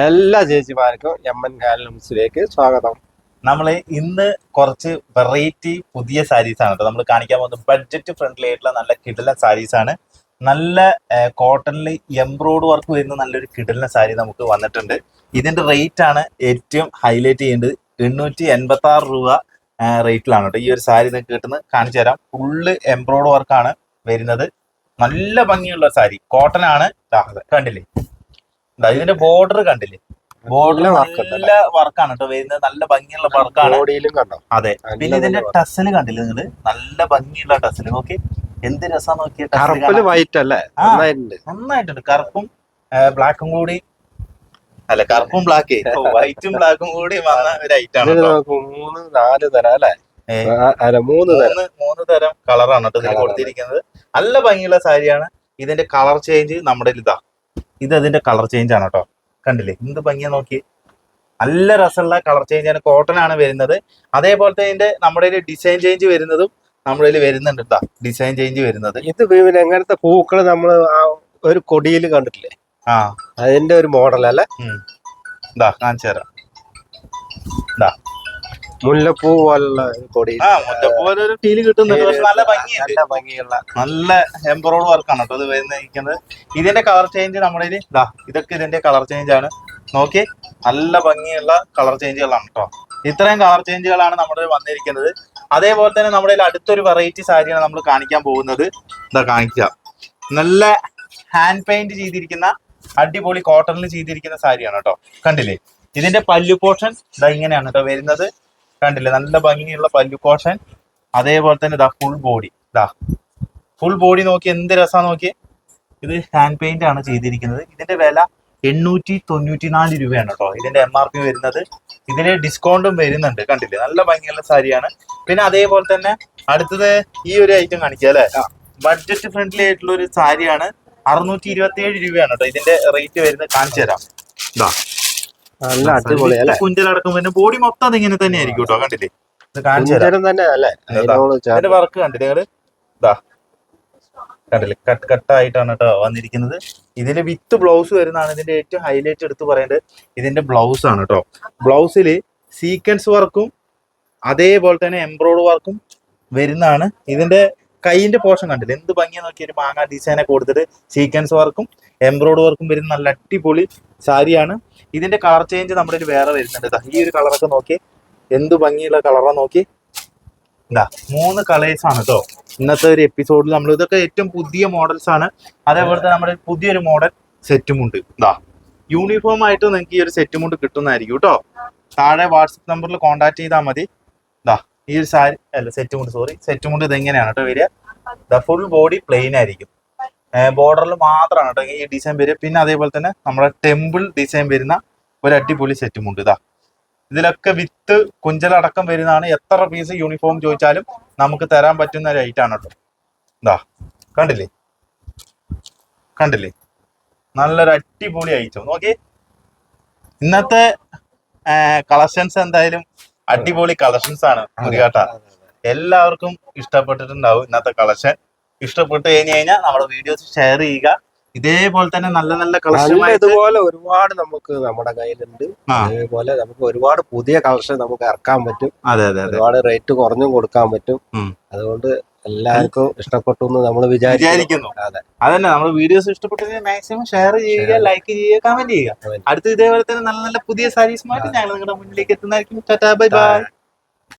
എല്ലാ ചേച്ചിമാർക്കും M N ഹാൻഡ്ലൂംസിലേക്ക് സ്വാഗതം. നമ്മൾ ഇന്ന് കുറച്ച് വെറൈറ്റി പുതിയ സാരീസ് ആണ് നമ്മൾ കാണിക്കാൻ പോകുന്നത് ബഡ്ജറ്റ് ഫ്രണ്ട്ലി ആയിട്ടുള്ള നല്ല കിടല സാരീസ് ആണ്. നല്ല കോട്ടണിൽ എംബ്രോയ്ഡ് വർക്ക് വരുന്ന നല്ലൊരു കിടലിന സാരി നമുക്ക് വന്നിട്ടുണ്ട്. ഇതിന്റെ റേറ്റ് ആണ് ഏറ്റവും ഹൈലൈറ്റ് ചെയ്യേണ്ടത് എണ്ണൂറ്റി എൺപത്തി ആറ് രൂപ റേറ്റിലാണ് കേട്ടോ ഈ ഒരു സാരി നിങ്ങൾക്ക് കിട്ടുന്നത് കാണിച്ചു തരാം. ഫുള്ള് എംബ്രോയ്ഡ് വർക്കാണ് വരുന്നത്. നല്ല ഭംഗിയുള്ള സാരി കോട്ടൺ ആണ്. കണ്ടില്ലേ? ഇതിന്റെ ബോർഡർ കണ്ടില്ലേ? ബോർഡർ നല്ല വർക്കാണ് കേട്ടോ. വരുന്നത് നല്ല ഭംഗിയുള്ള വർക്കാണ് അതെ. പിന്നെ ഇതിന്റെ ടസൽ കണ്ടില്ലേ നിങ്ങൾ? നല്ല ഭംഗിയുള്ള ടസൽ നോക്കി എന്ത് രസം നോക്കിയ വൈറ്റ് അല്ലേ? നന്നായിട്ടുണ്ട്. കറുപ്പും ബ്ലാക്കും കൂടി. അല്ല കറുപ്പും ബ്ലാക്ക് വൈറ്റും ബ്ലാക്കും കൂടി വന്ന ഒരു ഐറ്റാണ് മൂന്ന് നാല് തരം അല്ലേ. മൂന്ന് തരം. മൂന്ന് മൂന്ന് തരം കളറാണ് കേട്ടോ ഇതിൽ കൊടുത്തിരിക്കുന്നത്. നല്ല ഭംഗിയുള്ള സാരിയാണ്. ഇതിന്റെ കളർ ചേഞ്ച് നമ്മുടെ ഇതാ. ഇത് അതിന്റെ കളർ ചേഞ്ച് ആണ് കേട്ടോ. കണ്ടില്ലേ? എന്ത് ഭംഗിയാ നോക്കി നല്ല രസമുള്ള കളർ ചേഞ്ച് ആണ് കോട്ടൺ ആണ് വരുന്നത്. അതേപോലെ ഇതിന്റെ നമ്മുടെ ഡിസൈൻ ചേഞ്ച് വരുന്നതും നമ്മുടെ വരുന്നുണ്ട് കേട്ടോ ഡിസൈൻ ചേഞ്ച് വരുന്നത്. ഇത് പിന്നെ എങ്ങനത്തെ പൂക്കൾ നമ്മൾ ഒരു കൊടിയിൽ കണ്ടിട്ടില്ലേ? ആ. അതിന്റെ ഒരു മോഡൽ അല്ലേ? കാണിച്ചു തരാം. മുല്ലപ്പൂ പോലുള്ള കൊടി. ആ മുല്ലപ്പൂ പോലെ ഒരു ഫീൽ കിട്ടുന്നുണ്ട്. പക്ഷെ നല്ല ഭംഗിയുണ്ട്. നല്ല ഭംഗിയുള്ള. നല്ല എംബ്രോയ്ഡ് വർക്കാണ് കേട്ടോ ഇത് വരുന്നിരിക്കുന്നത് ഇതിന്റെ കളർ ചേഞ്ച് നമ്മുടെ ഇതാ ഇതൊക്കെ ഇതിന്റെ കളർ ചേഞ്ച് ആണ്. നോക്കി നല്ല ഭംഗിയുള്ള കളർ ചേഞ്ചുകളാണ് കേട്ടോ. ഇത്രയും കളർ ചേഞ്ചുകളാണ് നമ്മുടെ വന്നിരിക്കുന്നത്. അതേപോലെ തന്നെ നമ്മുടെ അടുത്തൊരു വെറൈറ്റി സാരിയാണ് നമ്മൾ കാണിക്കാൻ പോകുന്നത്. ഇതാ കാണിക്കാം. നല്ല ഹാൻഡ് പെയിന്റ് ചെയ്തിരിക്കുന്ന അടിപൊളി കോട്ടണിൽ ചെയ്തിരിക്കുന്ന സാരിയാണ് കേട്ടോ. കണ്ടില്ലേ? ഇതിന്റെ പല്ലു പോർഷൻ ഇതാ ഇങ്ങനെയാണ് കേട്ടോ വരുന്നത്. കണ്ടില്ലേ? നല്ല ഭംഗിയുള്ള പല്ലു കോഷൻ. അതേപോലെ തന്നെ ഇതാ ഫുൾ ബോഡി ഇതാ ഫുൾ ബോഡി നോക്കി എന്ത് രസമാണ് നോക്കി ഇത് ഹാൻഡ് പെയിന്റ് ആണ് ചെയ്തിരിക്കുന്നത്. ഇതിന്റെ വില എണ്ണൂറ്റി തൊണ്ണൂറ്റി നാല് രൂപയാണ് കേട്ടോ. ഇതിന്റെ എം ആർ പി വരുന്നത്. ഇതിന് ഡിസ്കൗണ്ടും വരുന്നുണ്ട്. കണ്ടില്ലേ? നല്ല ഭംഗിയുള്ള സാരിയാണ്. പിന്നെ അതേപോലെ തന്നെ അടുത്തത് ഈ ഒരു ഐറ്റം കാണിക്കുക അല്ലേ? ബഡ്ജറ്റ് ഫ്രണ്ട്ലി ആയിട്ടുള്ള ഒരു സാരിയാണ്. അറുന്നൂറ്റി ഇരുപത്തി ഏഴ് രൂപയാണ് കേട്ടോ ഇതിന്റെ റേറ്റ് വരുന്നത്. കാണിച്ചു തരാം നല്ല അടിപൊളി അല്ലേ? കുഞ്ചലടക്കം വരുന്ന ബോഡി മൊത്തം അതിങ്ങനെ തന്നെ ആയിരിക്കും കേട്ടോ കണ്ടില്ലേ? കുഞ്ചരം തന്നെ അല്ലേ? ഇതിന്റെ വർക്ക് കണ്ടില്ലേ നിങ്ങൾ? ഇതാ. കണ്ടില്ലേ? കട്ട് കട്ടായിട്ടാണ് കേട്ടോ വന്നിരിക്കുന്നത്. ഇതിന്റെ വിത്ത് ബ്ലൗസ് വരുന്നതാണ് ഇതിന്റെ ഏറ്റവും ഹൈലൈറ്റ് എടുത്ത് പറയേണ്ടത്. ഇതിന്റെ ബ്ലൗസ് ആണ് കേട്ടോ ബ്ലൗസിൽ സീക്വൻസ് വർക്കും അതേപോലെ തന്നെ എംബ്രോയ്ഡ് വർക്കും വരുന്നതാണ്. ഇതിന്റെ കൈയിന്റെ പോർഷൻ കണ്ടില്ല? എന്ത് ഭംഗിയാ നോക്കിയ ഒരു മാങ്ങ ഡിസൈനൊക്കെ കൊടുത്തിട്ട് സീക്വൻസ് വർക്കും എംബ്രോയ്ഡ് വർക്കും വരുന്ന നല്ല അടിപൊളി സാരിയാണ്. ഇതിന്റെ കളർ ചേഞ്ച് നമ്മുടെ ഒരു വേറെ വരുന്നുണ്ട് ഈ ഒരു കളറൊക്കെ നോക്കി. എന്ത് ഭംഗിയുള്ള കളറാ നോക്കി. ഇതാ മൂന്ന് കളേഴ്സ് ആണ് കേട്ടോ ഇന്നത്തെ ഒരു എപ്പിസോഡിൽ നമ്മൾ ഇതൊക്കെ ഏറ്റവും പുതിയ മോഡൽസ് ആണ്. അതേപോലെ തന്നെ നമ്മുടെ പുതിയൊരു മോഡൽ സെറ്റും ഉണ്ട്. ഇതാ യൂണിഫോം ആയിട്ട് നിങ്ങൾക്ക് ഈ ഒരു സെറ്റും കൊണ്ട് കിട്ടുന്നതായിരിക്കും കേട്ടോ താഴെ വാട്സപ്പ് നമ്പറിൽ കോൺടാക്ട് ചെയ്താൽ മതി. ഇതാ ഈ ഒരു സാരി അല്ല സെറ്റ് മുണ്ട് സോറി സെറ്റ് മുണ്ട് ഇത് ഇതെങ്ങനെയാണ് കേട്ടോ വരിക? ദ ഫുൾ ബോഡി പ്ലെയിൻ ആയിരിക്കും. ബോർഡറിൽ മാത്രമാണ് കേട്ടോ ഈ ഡിസൈൻ വരിക. പിന്നെ അതേപോലെ തന്നെ നമ്മുടെ ടെമ്പിൾ ഡിസൈൻ വരുന്ന ഒരു അടിപൊളി സെറ്റ് മുണ്ട് ഇതാ. ഇതിലൊക്കെ വിത്ത് കുഞ്ചലടക്കം വരുന്നതാണ്. എത്ര പീസ് യൂണിഫോം ചോദിച്ചാലും നമുക്ക് തരാൻ പറ്റുന്ന ഒരു ഐറ്റം ആണ് കേട്ടോ ഇതാ കണ്ടില്ലേ? കണ്ടില്ലേ? നല്ലൊരു അടിപൊളി ഐറ്റം നോക്കി ഇന്നത്തെ കളക്ഷൻസ് എന്തായാലും അടിപൊളി കളക്ഷൻസ് ആണ് മുരികാട്ട. എല്ലാവർക്കും ഇഷ്ടപ്പെട്ടിട്ടുണ്ടാവും ഇന്നത്തെ കളക്ഷൻ ഇഷ്ടപ്പെട്ട് കഴിഞ്ഞ് കഴിഞ്ഞാൽ നമ്മുടെ വീഡിയോസ് ഷെയർ ചെയ്യുക. ഇതേപോലെ തന്നെ നല്ല നല്ല കളക്ഷൻ ഇതുപോലെ ഒരുപാട് നമുക്ക് നമ്മുടെ കയ്യിലുണ്ട്. അതേപോലെ നമുക്ക് ഒരുപാട് പുതിയ കളക്ഷൻ നമുക്ക് ഇറക്കാൻ പറ്റും. അതെ അതെ ഒരുപാട് റേറ്റ് കുറഞ്ഞും കൊടുക്കാൻ പറ്റും. അതുകൊണ്ട് എല്ലാവർക്കും ഇഷ്ടപ്പെട്ടു എന്ന് നമ്മൾ വിചാരിക്കുന്നു. വിചാരിക്കുന്നു. അതെ. അതന്നെ നമ്മൾ വീഡിയോസ് ഇഷ്ടപ്പെട്ടെങ്കിൽ മാക്സിമം ഷെയർ ചെയ്യുക ലൈക്ക് ചെയ്യുക. കമന്റ് ചെയ്യുക അടുത്ത് ഇതേപോലെ തന്നെ നല്ല നല്ല പുതിയ സാരീസുമായിട്ട് ഞങ്ങൾ നിങ്ങളുടെ മുന്നിലേക്ക് എത്തുന്നതായിരിക്കും. Bye bye